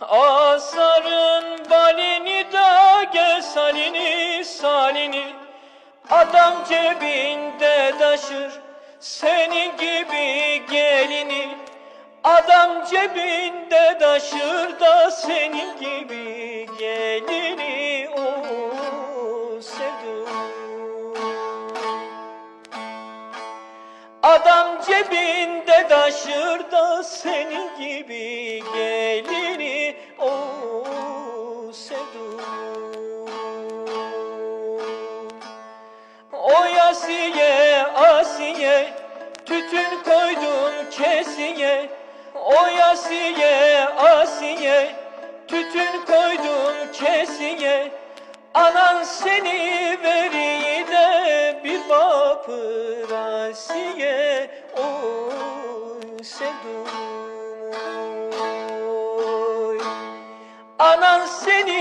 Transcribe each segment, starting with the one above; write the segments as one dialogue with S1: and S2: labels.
S1: Asarın balini da gel salini salini. Adam cebinde taşır senin gibi gelini. Adam cebinde taşır da senin gibi gelini. O sevdum Adam cebinde taşır da senin gibi yasiye asiye tütün koydum kesiye. O yasiye asiye tütün koydum kesiye. Anan seni veriyi de bir vapır asiye. Oy sevdum oy. Anan seni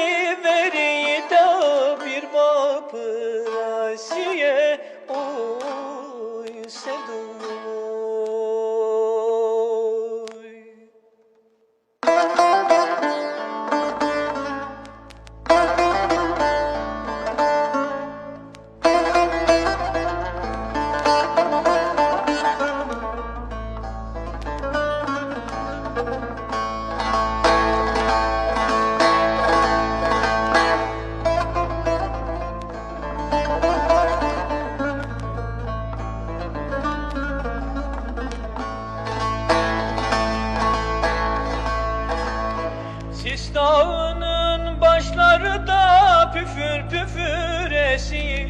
S1: Sis dağının başları da püfür püfür esiyor.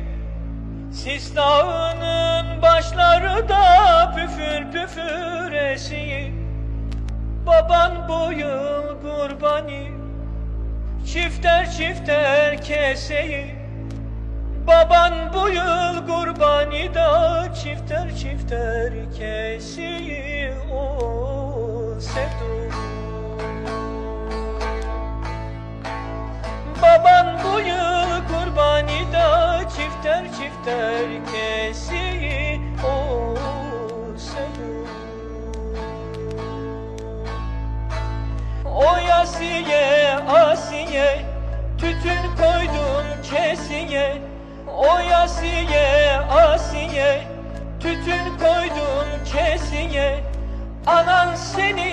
S1: Sis dağının başları da püfür püfür esiyor. Baban bu yıl kurbani Çifter çifter keseyi Baban bu yıl kurbani da çifter çifter keseyi O sevdum çifter çifter kesi o sevdum O yasiye asiye tütün koydum kesiye. O yasiye asiye tütün koydum kesiye. Anan seni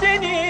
S1: sevdum oy Anan seni